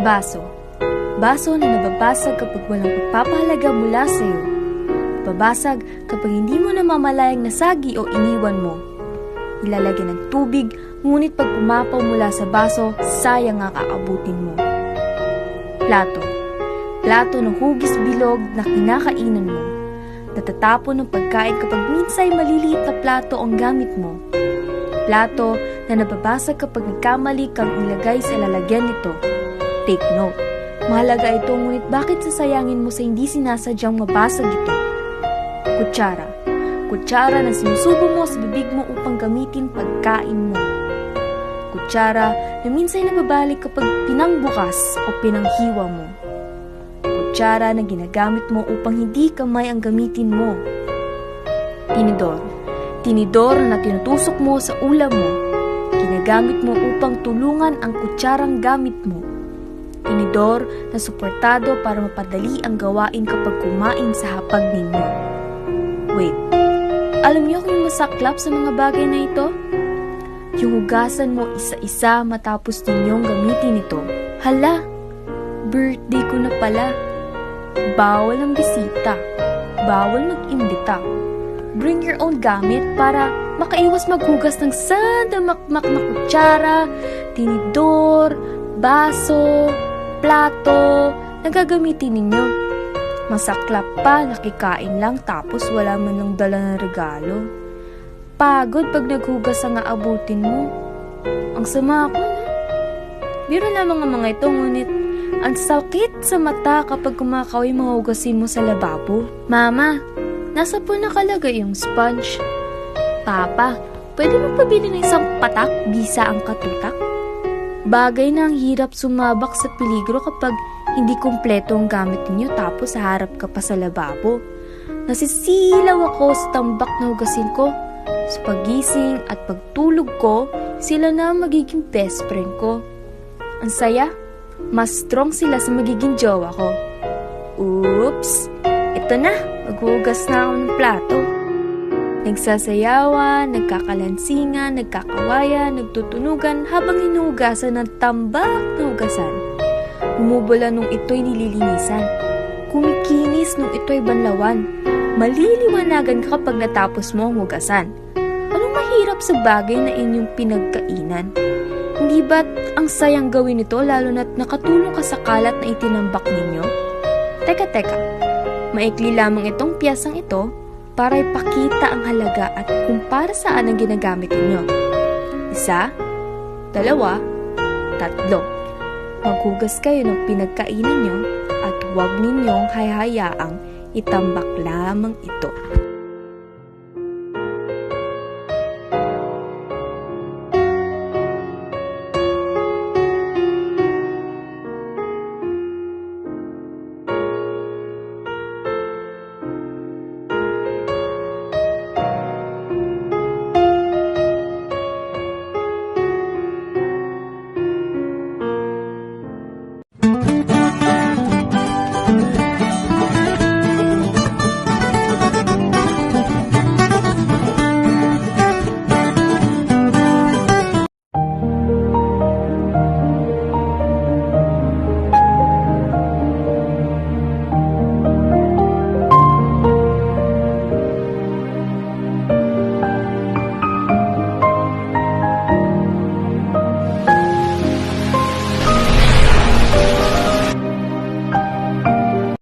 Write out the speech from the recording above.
Baso. Baso na nababasag kapag walang pagpapahalaga mula sa iyo. Babasag kapag hindi mo namamalayang nasagi o iniwan mo. Ilalagyan ng tubig, ngunit pag umapaw mula sa baso, sayang nga kaabutin mo. Plato. Plato ng hugis bilog na kinakainan mo. Natatapon ng pagkain kapag minsay maliliit na plato ang gamit mo. Plato na nababasag kapag nagkamali kang ilagay sa lalagyan nito. Take note. Mahalaga ito ngunit bakit sasayangin mo sa hindi sinasadyang mabasag ito? Kutsara. Kutsara na sinusubo mo sa bibig mo upang gamitin pagkain mo. Kutsara na minsan nababalik kapag pinangbukas o pinanghiwa mo. Kutsara na ginagamit mo upang hindi kamay ang gamitin mo. Tinidor. Tinidor na tinutusok mo sa ulam mo. Ginagamit mo upang tulungan ang kutsarang gamit mo. Tinidor na suportado para mapadali ang gawain kapag kumain sa hapag ninyo. Wait, alam niyo kung masaklap sa mga bagay na ito? Yung hugasan mo isa-isa matapos ninyong gamitin ito. Hala, birthday ko na pala. Bawal ang bisita. Bawal mag-imbita. Bring your own gamit para makaiwas maghugas ng sadamakmak na kutsara, tinidor, baso, plato na gagamitin ninyo. Masaklap pa, nakikain lang tapos wala man lang dala ng regalo. Pagod pag naghugas ang aabutin mo. Ang sama ako, no? Biro lamang ang mga ito, ngunit ang sakit sa mata kapag kumakaway mahugasin mo sa lababo. Mama, nasa po nakalagay yung sponge. Papa, pwede mo pabili ng isang patak bisa ang katutak? Bagay na ang hirap sumabak sa peligro kapag hindi kumpleto ang gamit ninyo tapos harap ka pa sa lababo. Nasisilaw ako sa tambak na hugasin ko. Sa pagising at pagtulog ko, sila na ang magiging best friend ko. Ang saya, mas strong sila sa magiging jowa ko. Oops! Ito na, maghugas na ako ng plato. Nagsasayawan, nagkakalansingan, nagkakawayan, nagtutunugan habang hinuhugasan ng tambak na hugasan. Bumubula nung ito'y nililinisan. Kumikinis nung ito'y banlawan. Maliliwanagan ka kapag natapos mo ang hugasan. Anong mahirap sa bagay na inyong pinagkainan? Hindi ba't ang sayang gawin ito lalo na't nakatulong ka sa kalat na itinambak ninyo? Teka, teka. Maikli lamang itong piyasang ito para ipakita ang halaga at kung para saan ang ginagamit ninyo. Isa, dalawa, tatlo. Maghugas kayo ng pinagkainan nyo at huwag ninyong hayayaang itambak lamang ito.